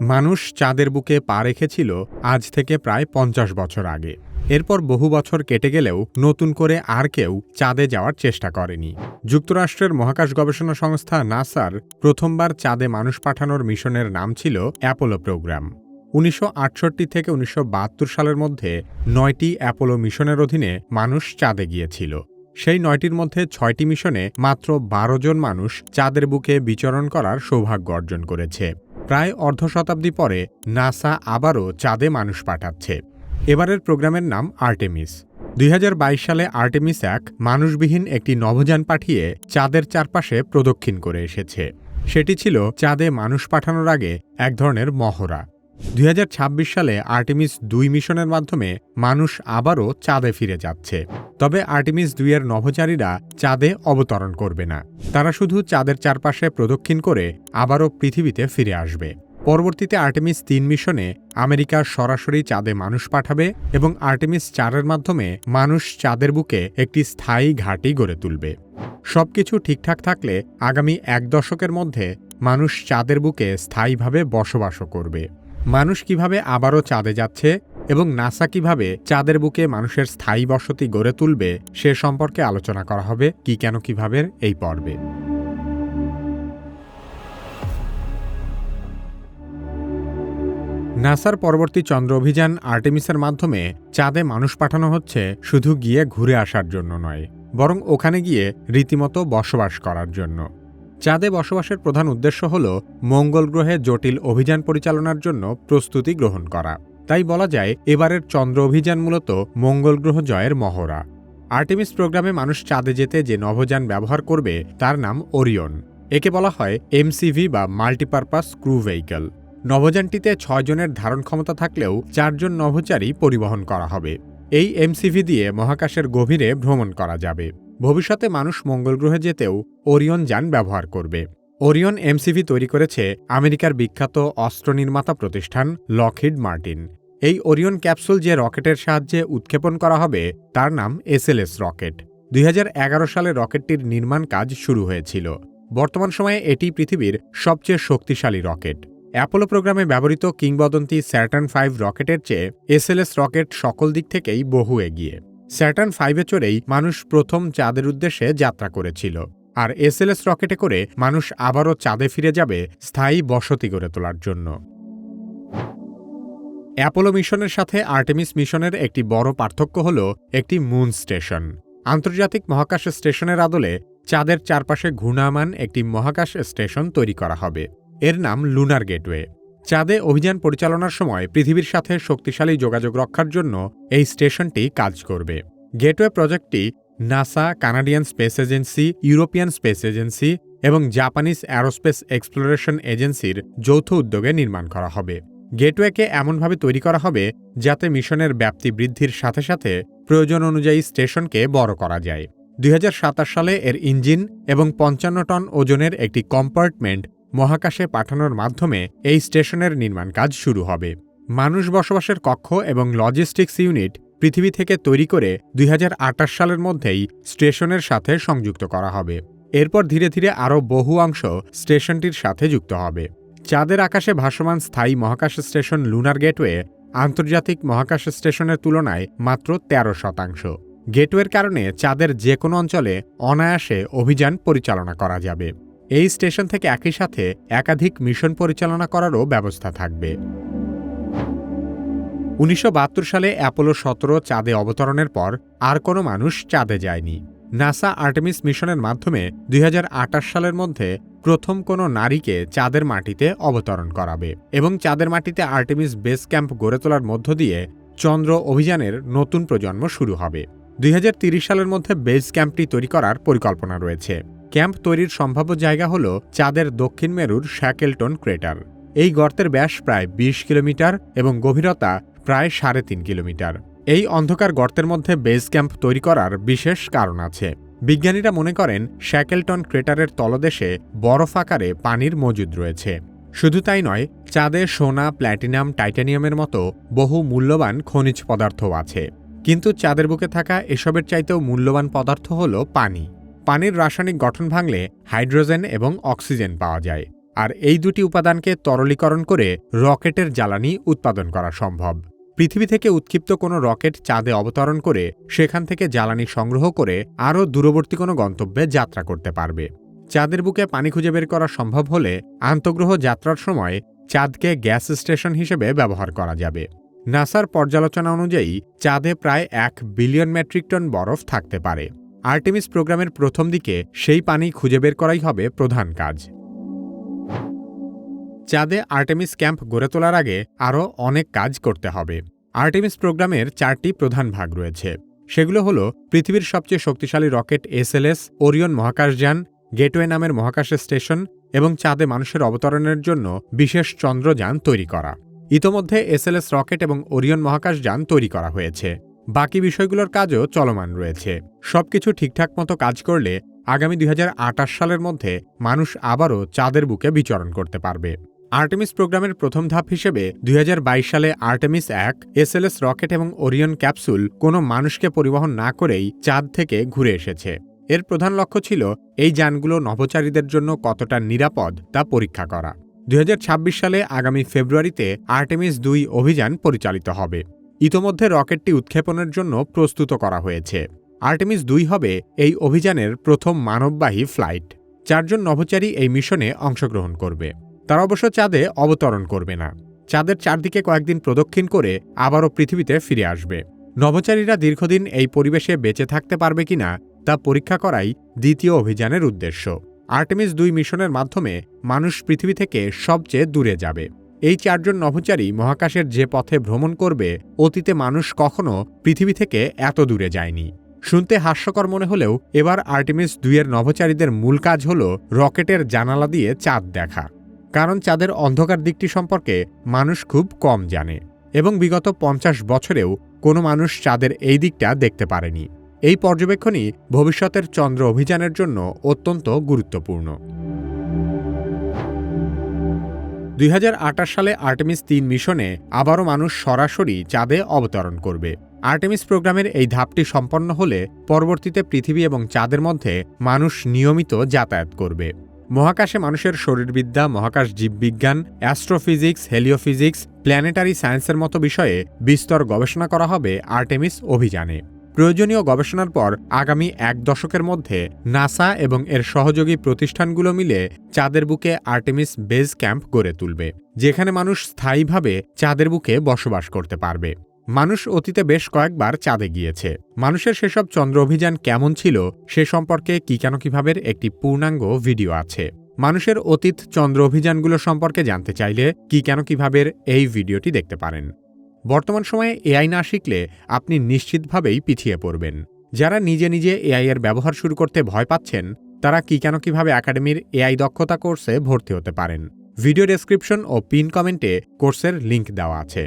মানুষ চাঁদের বুকে পা রেখেছিল আজ থেকে প্রায় পঞ্চাশ বছর আগে। এরপর বহু বছর কেটে গেলেও নতুন করে আর কেউ চাঁদে যাওয়ার চেষ্টা করেনি। যুক্তরাষ্ট্রের মহাকাশ গবেষণা সংস্থা নাসার প্রথমবার চাঁদে মানুষ পাঠানোর মিশনের নাম ছিল অ্যাপোলো প্রোগ্রাম। উনিশশো আটষট্টি থেকে উনিশশো বাহাত্তর সালের মধ্যে নয়টি অ্যাপোলো মিশনের অধীনে মানুষ চাঁদে গিয়েছিল। সেই নয়টির মধ্যে ছয়টি মিশনে মাত্র বারো জন মানুষ চাঁদের বুকে বিচরণ করার সৌভাগ্য অর্জন করেছে। প্রায় অর্ধ শতাব্দী পরে নাসা আবারও চাঁদে মানুষ পাঠাচ্ছে। এবারের প্রোগ্রামের নাম আর্টেমিস। দুই হাজার বাইশ সালে আর্টেমিস এক মানুষবিহীন একটি নভোযান পাঠিয়ে চাঁদের চারপাশে প্রদক্ষিণ করে এসেছে। সেটি ছিল চাঁদে মানুষ পাঠানোর আগে এক ধরনের মহড়া। দুই হাজার ছাব্বিশ সালে আর্টেমিস দুই মিশনের মাধ্যমে মানুষ আবারও চাঁদে ফিরে যাচ্ছে। তবে আর্টেমিস দুইয়ের নভোচারীরা চাঁদে অবতরণ করবে না। তারা শুধু চাঁদের চারপাশে প্রদক্ষিণ করে আবারও পৃথিবীতে ফিরে আসবে। পরবর্তীতে আর্টেমিস তিন মিশনে আমেরিকা সরাসরি চাঁদে মানুষ পাঠাবে এবং আর্টেমিস চারের মাধ্যমে মানুষ চাঁদের বুকে একটি স্থায়ী ঘাঁটি গড়ে তুলবে। সবকিছু ঠিকঠাক থাকলে আগামী এক দশকের মধ্যে মানুষ চাঁদের বুকে স্থায়ীভাবে বসবাসও করবে। মানুষ কীভাবে আবারও চাঁদে যাচ্ছে এবং নাসা কীভাবে চাঁদের বুকে মানুষের স্থায়ী বসতি গড়ে তুলবে, সে সম্পর্কে আলোচনা করা হবে কি কেন কীভাবে এই পর্বে। নাসার পরবর্তী চন্দ্র অভিযান আর্টেমিসের মাধ্যমে চাঁদে মানুষ পাঠানো হচ্ছে শুধু গিয়ে ঘুরে আসার জন্য নয়, বরং ওখানে গিয়ে রীতিমতো বসবাস করার জন্য। চাঁদে বসবাসের প্রধান উদ্দেশ্য হল মঙ্গল গ্রহে জটিল অভিযান পরিচালনার জন্য প্রস্তুতি গ্রহণ করা। তাই বলা যায়, এবারের চন্দ্র অভিযান মূলত মঙ্গল গ্রহ জয়ের মহড়া। আর্টেমিস প্রোগ্রামে মানুষ চাঁদে যেতে যে নভোযান ব্যবহার করবে, তার নাম ওরিয়ন। একে বলা হয় এমসিভি বা মাল্টিপারপাস ক্রু ভেহিকল। নভোযানটিতে ছয় জনের ধারণ ক্ষমতা থাকলেও চারজন নভোচারী পরিবহন করা হবে। এই এমসিভি দিয়ে মহাকাশের গভীরে ভ্রমণ করা যাবে। ভবিষ্যতে মানুষ মঙ্গল গ্রহে যেতেও ওরিয়ন যান ব্যবহার করবে। ওরিয়ন এমসিভি তৈরি করেছে আমেরিকার বিখ্যাত অস্ত্র নির্মাতা প্রতিষ্ঠান লকহিড মার্টিন। এই ওরিয়ন ক্যাপসুল যে রকেটের সাহায্যে উৎক্ষেপণ করা হবে, তার নাম এসএলএস রকেট। দুই হাজার এগারো সালে রকেটটির নির্মাণ কাজ শুরু হয়েছিল। বর্তমান সময়ে এটি পৃথিবীর সবচেয়ে শক্তিশালী রকেট। অ্যাপোলো প্রোগ্রামে ব্যবহৃত কিংবদন্তি স্যাটার্ন ফাইভ রকেটের চেয়ে এসএলএস রকেট সকল দিক থেকেই বহু এগিয়ে। স্যাটার্ন ফাইভে চড়েই মানুষ প্রথম চাঁদের উদ্দেশ্যে যাত্রা করেছিল। আর এসএলএস রকেটে করে মানুষ আবারও চাঁদে ফিরে যাবে স্থায়ী বসতি গড়ে তোলার জন্য। অ্যাপোলো মিশনের সাথে আর্টেমিস মিশনের একটি বড় পার্থক্য হল একটি মুন স্টেশন। আন্তর্জাতিক মহাকাশ স্টেশনের আদলে চাঁদের চারপাশে ঘূর্ণায়মান একটি মহাকাশ স্টেশন তৈরি করা হবে। এর নাম লুনার গেটওয়ে। চাঁদে অভিযান পরিচালনার সময় পৃথিবীর সাথে শক্তিশালী যোগাযোগ রক্ষার জন্য এই স্টেশনটি কাজ করবে। Gateway প্রজেক্টটি NASA, Canadian Space Agency, European Space Agency এবং জাপানিজ অ্যারোস্পেস এক্সপ্লোরেশন এজেন্সির যৌথ উদ্যোগে নির্মাণ করা হবে। গেটওয়েকে এমনভাবে তৈরি করা হবে যাতে মিশনের ব্যাপ্তি বৃদ্ধির সাথে সাথে প্রয়োজন অনুযায়ী স্টেশনকে বড় করা যায়। দুই হাজার সাতাশ সালে এর ইঞ্জিন এবং পঞ্চান্ন টন ওজনের একটি কম্পার্টমেন্ট মহাকাশে পাঠানোর মাধ্যমে এই স্টেশনের নির্মাণ কাজ শুরু হবে। মানুষ বসবাসের কক্ষ এবং লজিস্টিক্স ইউনিট পৃথিবী থেকে তৈরি করে দুই হাজার আটাশ সালের মধ্যেই স্টেশনের সাথে সংযুক্ত করা হবে। এরপর ধীরে ধীরে আরও বহু অংশ স্টেশনটির সাথে যুক্ত হবে। চাঁদের আকাশে ভাসমান স্থায়ী মহাকাশ স্টেশন লুনার গেটওয়ে আন্তর্জাতিক মহাকাশ স্টেশনের তুলনায় মাত্র ১৩ শতাংশ। গেটওয়ের কারণে চাঁদের যে কোনো অঞ্চলে অনায়াসে অভিযান পরিচালনা করা যাবে। এই স্টেশন থেকে একই সাথে একাধিক মিশন পরিচালনা করারও ব্যবস্থা থাকবে। উনিশশো বাহাত্তর সালে অ্যাপোলো সতেরো চাঁদে অবতরণের পর আর কোনো মানুষ চাঁদে যায়নি। নাসা আর্টেমিস মিশনের মাধ্যমে দুই হাজার আটাশ সালের মধ্যে প্রথম কোনো নারীকে চাঁদের মাটিতে অবতরণ করাবে এবং চাঁদের মাটিতে আর্টেমিস বেস ক্যাম্প গড়ে তোলার মধ্য দিয়ে চন্দ্র অভিযানের নতুন প্রজন্ম শুরু হবে। দুই সালের মধ্যে বেস ক্যাম্পটি তৈরি করার পরিকল্পনা রয়েছে। ক্যাম্প তৈরির সম্ভাব্য জায়গা হল চাঁদের দক্ষিণ মেরুর শ্যাকেলটন ক্রেটার। এই গর্তের ব্যাস প্রায় ২০ কিলোমিটার এবং গভীরতা প্রায় সাড়ে তিন কিলোমিটার। এই অন্ধকার গর্তের মধ্যে বেস ক্যাম্প তৈরি করার বিশেষ কারণ আছে। বিজ্ঞানীরা মনে করেন, শ্যাকেলটন ক্রেটারের তলদেশে বরফ আকারে পানির মজুদ রয়েছে। শুধু তাই নয়, চাঁদে সোনা, প্ল্যাটিনাম, টাইটানিয়ামের মতো বহু মূল্যবান খনিজ পদার্থও আছে। কিন্তু চাঁদের বুকে থাকা এসবের চাইতেও মূল্যবান পদার্থ হল পানি। পানির রাসায়নিক গঠন ভাঙলে হাইড্রোজেন এবং অক্সিজেন পাওয়া যায়। আর এই দুটি উপাদানকে তরলীকরণ করে রকেটের জ্বালানি উৎপাদন করা সম্ভব। পৃথিবী থেকে উৎক্ষিপ্ত কোনো রকেট চাঁদে অবতরণ করে সেখান থেকে জ্বালানি সংগ্রহ করে আরও দূরবর্তী কোনো গন্তব্যে যাত্রা করতে পারবে। চাঁদের বুকে পানি খুঁজে বের করা সম্ভব হলে আন্তগ্রহ যাত্রার সময় চাঁদকে গ্যাস স্টেশন হিসেবে ব্যবহার করা যাবে। নাসার পর্যালোচনা অনুযায়ী চাঁদে প্রায় এক বিলিয়ন মেট্রিক টন বরফ থাকতে পারে। আর্টেমিস প্রোগ্রামের প্রথম দিকে সেই পানি খুঁজে বের করাই হবে প্রধান কাজ। চাঁদে আর্টেমিস ক্যাম্প গড়ে তোলার আগে আরও অনেক কাজ করতে হবে। আর্টেমিস প্রোগ্রামের চারটি প্রধান ভাগ রয়েছে। সেগুলো হল পৃথিবীর সবচেয়ে শক্তিশালী রকেট এসএলএস, ওরিয়ন মহাকাশযান, গেটওয়ে নামের মহাকাশ স্টেশন এবং চাঁদে মানুষের অবতরণের জন্য বিশেষ চন্দ্রযান তৈরি করা। ইতোমধ্যে এসএলএস রকেট এবং ওরিয়ন মহাকাশযান তৈরি করা হয়েছে। বাকি বিষয়গুলোর কাজও চলমান রয়েছে। সবকিছু ঠিকঠাক মতো কাজ করলে আগামী দুই হাজার আটাশ সালের মধ্যে মানুষ আবারও চাঁদের বুকে বিচরণ করতে পারবে। আর্টেমিস প্রোগ্রামের প্রথম ধাপ হিসেবে দুই হাজার বাইশ সালে আর্টেমিস এক, এসএলএস রকেট এবং ওরিয়ন ক্যাপসুল কোনো মানুষকে পরিবহন না করেই চাঁদ থেকে ঘুরে এসেছে। এর প্রধান লক্ষ্য ছিল এই যানগুলো নভোচারীদের জন্য কতটা নিরাপদ তা পরীক্ষা করা। দুই হাজার ছাব্বিশ সালে আগামী ফেব্রুয়ারিতে আর্টেমিস দুই অভিযান পরিচালিত হবে। ইতোমধ্যে রকেটটি উৎক্ষেপণের জন্য প্রস্তুত করা হয়েছে। আর্টেমিস দুই হবে এই অভিযানের প্রথম মানববাহী ফ্লাইট, চারজন নভোচারী এই মিশনে অংশগ্রহণ করবে। তারা অবশ্য চাঁদে অবতরণ করবে না। চাঁদের চারদিকে কয়েকদিন প্রদক্ষিণ করে আবারও পৃথিবীতে ফিরে আসবে। নভোচারীরা দীর্ঘদিন এই পরিবেশে বেঁচে থাকতে পারবে কিনা তা পরীক্ষা করাই দ্বিতীয় অভিযানের উদ্দেশ্য। আর্টেমিস দুই মিশনের মাধ্যমে মানুষ পৃথিবী থেকে সবচেয়ে দূরে যাবে। এই চারজন নভোচারী মহাকাশের যে পথে ভ্রমণ করবে, অতীতে মানুষ কখনো পৃথিবী থেকে এত দূরে যায়নি। শুনতে হাস্যকর মনে হলেও এবার আর্টেমিস দুইয়ের নভোচারীদের মূল কাজ হল রকেটের জানালা দিয়ে চাঁদ দেখা। কারণ চাঁদের অন্ধকার দিকটি সম্পর্কে মানুষ খুব কম জানে এবং বিগত পঞ্চাশ বছরেও কোনো মানুষ চাঁদের এই দিকটা দেখতে পারেনি। এই পর্যবেক্ষণই ভবিষ্যতের চন্দ্র অভিযানের জন্য অত্যন্ত গুরুত্বপূর্ণ। দুই হাজার আটাশ সালে আর্টেমিস তিন মিশনে আবারও মানুষ সরাসরি চাঁদে অবতরণ করবে। আর্টেমিস প্রোগ্রামের এই ধাপটি সম্পন্ন হলে পরবর্তীতে পৃথিবী এবং চাঁদের মধ্যে মানুষ নিয়মিত যাতায়াত করবে। মহাকাশে মানুষের শরীরবিদ্যা, মহাকাশ জীববিজ্ঞান, অ্যাস্ট্রোফিজিক্স, হেলিওফিজিক্স, প্ল্যানেটারি সায়েন্সের মতো বিষয়ে বিস্তর গবেষণা করা হবে আর্টেমিস অভিযানে। প্রয়োজনীয় গবেষণার পর আগামী এক দশকের মধ্যে নাসা এবং এর সহযোগী প্রতিষ্ঠানগুলো মিলে চাঁদের বুকে আর্টেমিস বেজ ক্যাম্প গড়ে তুলবে, যেখানে মানুষ স্থায়ীভাবে চাঁদের বুকে বসবাস করতে পারবে। মানুষ অতীতে বেশ কয়েকবার চাঁদে গিয়েছে। মানুষের সেসব চন্দ্র অভিযান কেমন ছিল সে সম্পর্কে কি কেন কিভাবের একটি পূর্ণাঙ্গ ভিডিও আছে? মানুষের অতীত চন্দ্র অভিযানগুলো সম্পর্কে জানতে চাইলে কি কেন কিভাবের এই ভিডিওটি দেখতে পারেন? বর্তমান সময়ে এআই না শিখলে আপনি নিশ্চিতভাবেই পিছিয়ে পড়বেন। যারা নিজে নিজে এআই এর ব্যবহার শুরু করতে ভয় পাচ্ছেন, তারা কি কেন কীভাবে একাডেমির এআই দক্ষতা কোর্সে ভর্তি হতে পারেন? ভিডিও ডেসক্রিপশন ও পিন কমেন্টে কোর্সের লিংক দেওয়া আছে।